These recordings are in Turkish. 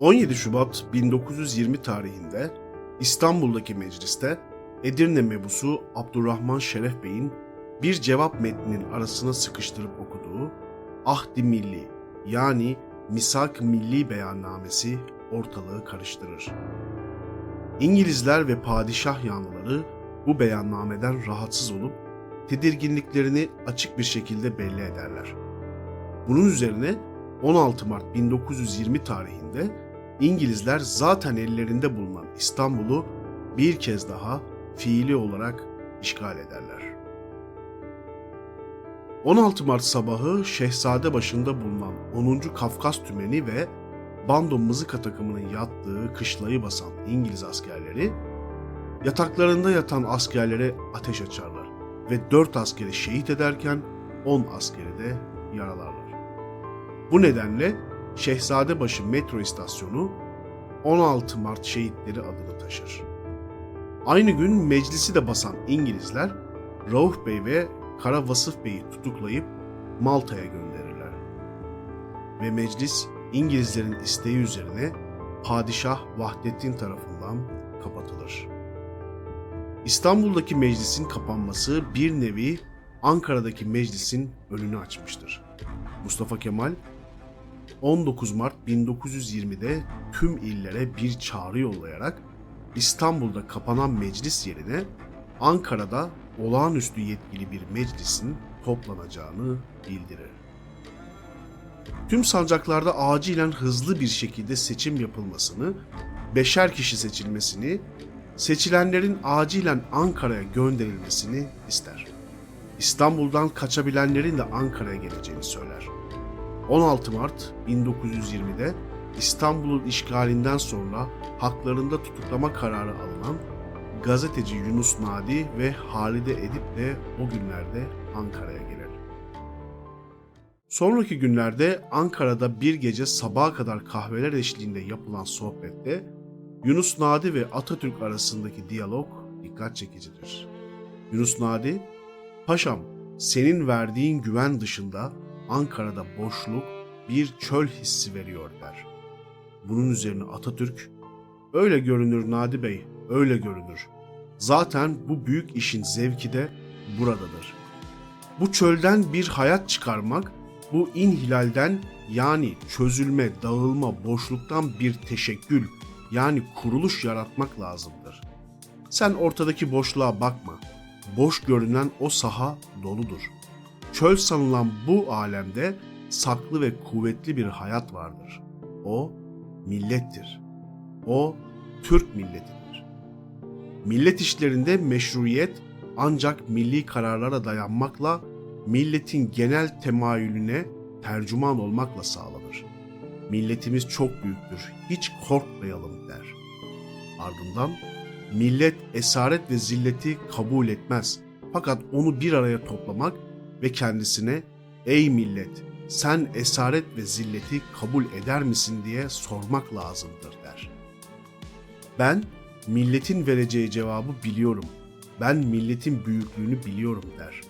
17 Şubat 1920 tarihinde İstanbul'daki mecliste Edirne mebusu Abdurrahman Şeref Bey'in bir cevap metninin arasına sıkıştırıp okuduğu Ahdi Milli yani Misak Milli beyannamesi ortalığı karıştırır. İngilizler ve padişah yanlıları bu beyannameden rahatsız olup tedirginliklerini açık bir şekilde belli ederler. Bunun üzerine 16 Mart 1920 tarihinde İngilizler zaten ellerinde bulunan İstanbul'u bir kez daha fiili olarak işgal ederler. 16 Mart sabahı Şehzade başında bulunan 10. Kafkas Tümeni ve Bando Mızıka takımının yattığı kışlayı basan İngiliz askerleri yataklarında yatan askerlere ateş açarlar ve 4 askeri şehit ederken 10 askeri de yaralarlar. Bu nedenle Şehzadebaşı metro istasyonu 16 Mart şehitleri adını taşır. Aynı gün meclisi de basan İngilizler Rauf Bey ve Kara Vasıf Bey'i tutuklayıp Malta'ya gönderirler. Ve meclis İngilizlerin isteği üzerine Padişah Vahdettin tarafından kapatılır. İstanbul'daki meclisin kapanması bir nevi Ankara'daki meclisin önünü açmıştır. Mustafa Kemal 19 Mart 1920'de tüm illere bir çağrı yollayarak İstanbul'da kapanan meclis yerine Ankara'da olağanüstü yetkili bir meclisin toplanacağını bildirir. Tüm sancaklarda acilen hızlı bir şekilde seçim yapılmasını, beşer kişi seçilmesini, seçilenlerin acilen Ankara'ya gönderilmesini ister. İstanbul'dan kaçabilenlerin de Ankara'ya geleceğini söyler. 16 Mart 1920'de İstanbul'un işgalinden sonra haklarında tutuklama kararı alınan gazeteci Yunus Nadi ve Halide Edip de o günlerde Ankara'ya gelir. Sonraki günlerde Ankara'da bir gece sabaha kadar kahveler eşliğinde yapılan sohbette Yunus Nadi ve Atatürk arasındaki diyalog dikkat çekicidir. Yunus Nadi, Paşam senin verdiğin güven dışında Ankara'da boşluk bir çöl hissi veriyor der. Bunun üzerine Atatürk, öyle görünür Nadi Bey, öyle görünür. Zaten bu büyük işin zevki de buradadır. Bu çölden bir hayat çıkarmak, bu inhilalden yani çözülme, dağılma, boşluktan bir teşekkül yani kuruluş yaratmak lazımdır. Sen ortadaki boşluğa bakma. Boş görünen o saha doludur. Çöl sanılan bu alemde saklı ve kuvvetli bir hayat vardır. O millettir. O Türk milletidir. Millet işlerinde meşruiyet ancak milli kararlara dayanmakla milletin genel temayülüne tercüman olmakla sağlanır. Milletimiz çok büyüktür, hiç korkmayalım der. Ardından millet esaret ve zilleti kabul etmez. Fakat onu bir araya toplamak ve kendisine ey millet sen esaret ve zilleti kabul eder misin diye sormak lazımdır der. Ben milletin vereceği cevabı biliyorum. Ben milletin büyüklüğünü biliyorum der.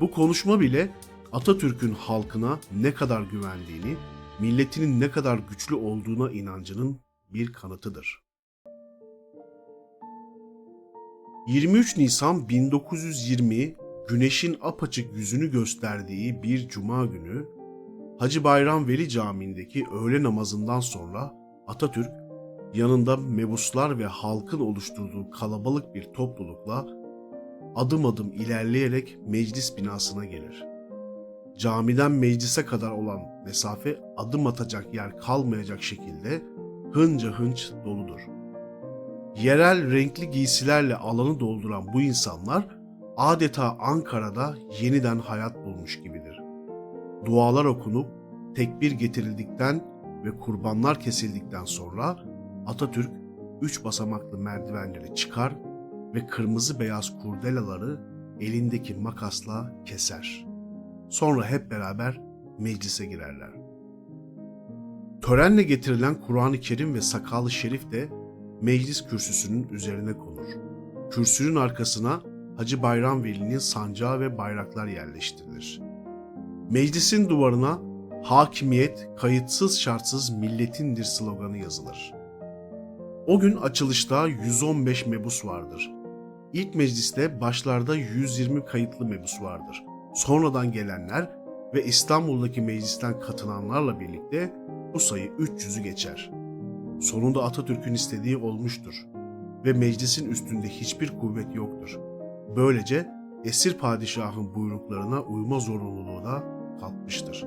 Bu konuşma bile Atatürk'ün halkına ne kadar güvendiğini, milletinin ne kadar güçlü olduğuna inancının bir kanıtıdır. 23 Nisan 1920 güneşin apaçık yüzünü gösterdiği bir cuma günü Hacı Bayram Veli Camii'ndeki öğle namazından sonra Atatürk yanında mebuslar ve halkın oluşturduğu kalabalık bir toplulukla adım adım ilerleyerek meclis binasına gelir. Camiden meclise kadar olan mesafe adım atacak yer kalmayacak şekilde hınca hınç doludur. Yerel renkli giysilerle alanı dolduran bu insanlar adeta Ankara'da yeniden hayat bulmuş gibidir. Dualar okunup tekbir getirildikten ve kurbanlar kesildikten sonra Atatürk üç basamaklı merdivenleri çıkar ve kırmızı beyaz kurdelaları elindeki makasla keser. Sonra hep beraber meclise girerler. Törenle getirilen Kur'an-ı Kerim ve sakalı şerif de meclis kürsüsünün üzerine konur. Kürsünün arkasına Hacı Bayram Veli'nin sancağı ve bayraklar yerleştirilir. Meclisin duvarına hakimiyet kayıtsız şartsız milletindir sloganı yazılır. O gün açılışta 115 mebus vardır. İlk mecliste başlarda 120 kayıtlı mebus vardır. Sonradan gelenler ve İstanbul'daki meclisten katılanlarla birlikte bu sayı 300'ü geçer. Sonunda Atatürk'ün istediği olmuştur ve meclisin üstünde hiçbir kuvvet yoktur. Böylece esir padişahın buyruklarına uyma zorunluluğu da kalkmıştır.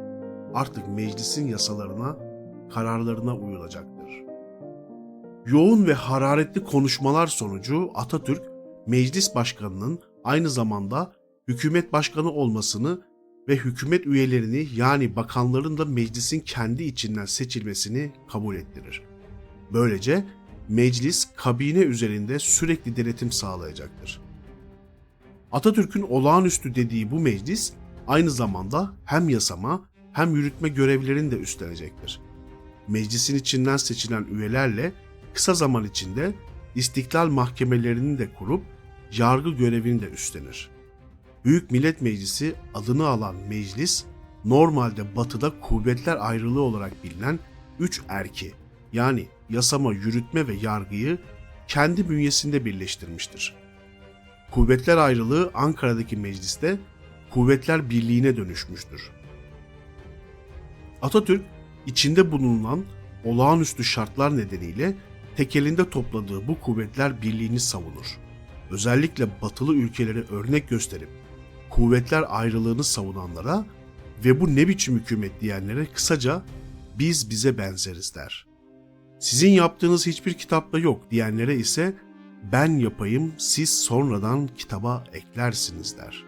Artık meclisin yasalarına, kararlarına uyulacaktır. Yoğun ve hararetli konuşmalar sonucu Atatürk, meclis başkanının aynı zamanda hükümet başkanı olmasını ve hükümet üyelerini yani bakanların da meclisin kendi içinden seçilmesini kabul ettirir. Böylece meclis kabine üzerinde sürekli denetim sağlayacaktır. Atatürk'ün olağanüstü dediği bu meclis aynı zamanda hem yasama hem yürütme görevlerini de üstlenecektir. Meclisin içinden seçilen üyelerle kısa zaman içinde istiklal mahkemelerini de kurup yargı görevini de üstlenir. Büyük Millet Meclisi adını alan meclis normalde batıda kuvvetler ayrılığı olarak bilinen üç erki yani yasama, yürütme ve yargıyı kendi bünyesinde birleştirmiştir. Kuvvetler ayrılığı Ankara'daki mecliste Kuvvetler Birliği'ne dönüşmüştür. Atatürk içinde bulunan olağanüstü şartlar nedeniyle tekelinde topladığı bu kuvvetler birliğini savunur. Özellikle batılı ülkeleri örnek gösterip kuvvetler ayrılığını savunanlara ve bu ne biçim hükümet diyenlere kısaca biz bize benzeriz der. Sizin yaptığınız hiçbir kitapta yok diyenlere ise ben yapayım siz sonradan kitaba eklersiniz der.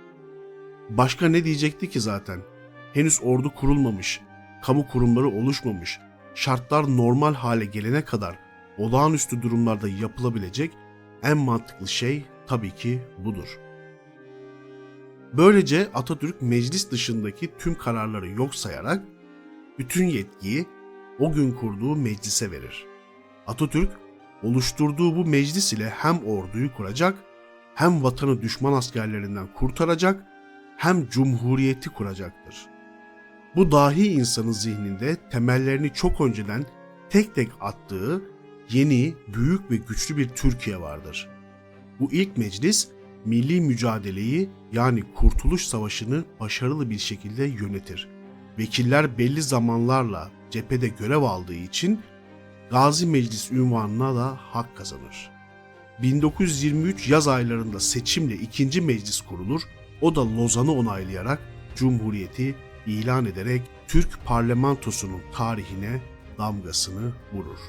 Başka ne diyecekti ki zaten? Henüz ordu kurulmamış, kamu kurumları oluşmamış, şartlar normal hale gelene kadar olağanüstü durumlarda yapılabilecek en mantıklı şey tabii ki budur. Böylece Atatürk meclis dışındaki tüm kararları yok sayarak bütün yetkiyi o gün kurduğu meclise verir. Atatürk oluşturduğu bu meclis ile hem orduyu kuracak, hem vatanı düşman askerlerinden kurtaracak, hem cumhuriyeti kuracaktır. Bu dahi insanın zihninde temellerini çok önceden tek tek attığı yeni, büyük ve güçlü bir Türkiye vardır. Bu ilk meclis milli mücadeleyi yani Kurtuluş Savaşı'nı başarılı bir şekilde yönetir. Vekiller belli zamanlarla cephede görev aldığı için Gazi Meclis ünvanına da hak kazanır. 1923 yaz aylarında seçimle ikinci meclis kurulur, o da Lozan'ı onaylayarak Cumhuriyeti ilan ederek Türk parlamentosunun tarihine damgasını vurur.